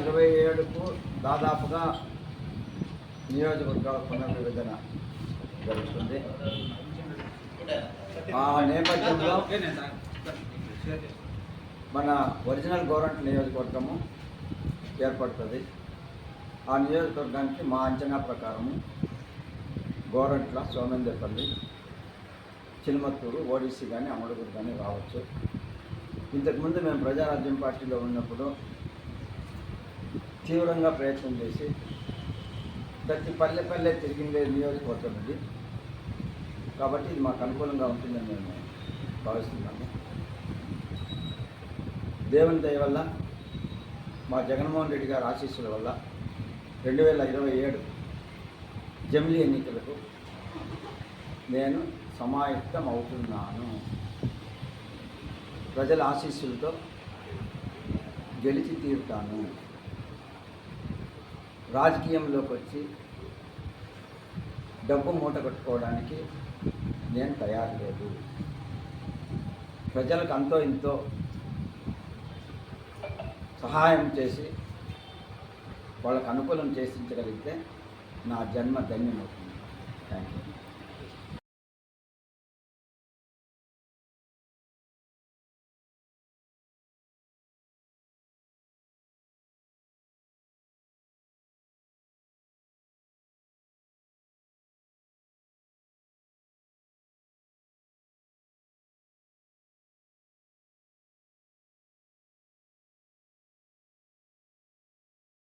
ఇరవై ఏడుకు దాదాపుగా నియోజకవర్గాల పునర్విభజన జరుగుతుంది. ఆ నేపథ్యంలో మన ఒరిజినల్ గవర్నమెంట్ నియోజకవర్గము ఏర్పడుతుంది. ఆ నియోజకవర్గానికి మా అంచనా ప్రకారము గోరంట్ల సోమేందర్పల్లి చిల్మత్తూరు ఓడిసి కానీ అమడుగురు కానీ రావచ్చు. ఇంతకుముందు మేము ప్రజారాజ్యం పార్టీలో ఉన్నప్పుడు తీవ్రంగా ప్రయత్నం చేసి ప్రతి పల్లె పల్లె తిరిగిందే నియోజకవర్గం ఇది కాబట్టి ఇది మాకు అనుకూలంగా ఉంటుందని మేము భావిస్తున్నాము దేవుని దయ వల్ల మా జగన్మోహన్ రెడ్డి గారి ఆశీస్సుల వల్ల రెండు వేల ఇరవై ఏడు జమిలీ ఎన్నికలకు నేను సమాయత్తం అవుతున్నాను. ప్రజల ఆశీస్సులతో గెలిచి తీరుతాను. రాజకీయంలోకి వచ్చి డబ్బు మూట కట్టుకోవడానికి నేను తయారు లేదు. ప్రజలకు అంతో ఇంతో సహాయం చేసి వాళ్ళకు అనుకూలం చేసించగలిగితే నా జన్మ ధన్యమవుతుంది. Thank you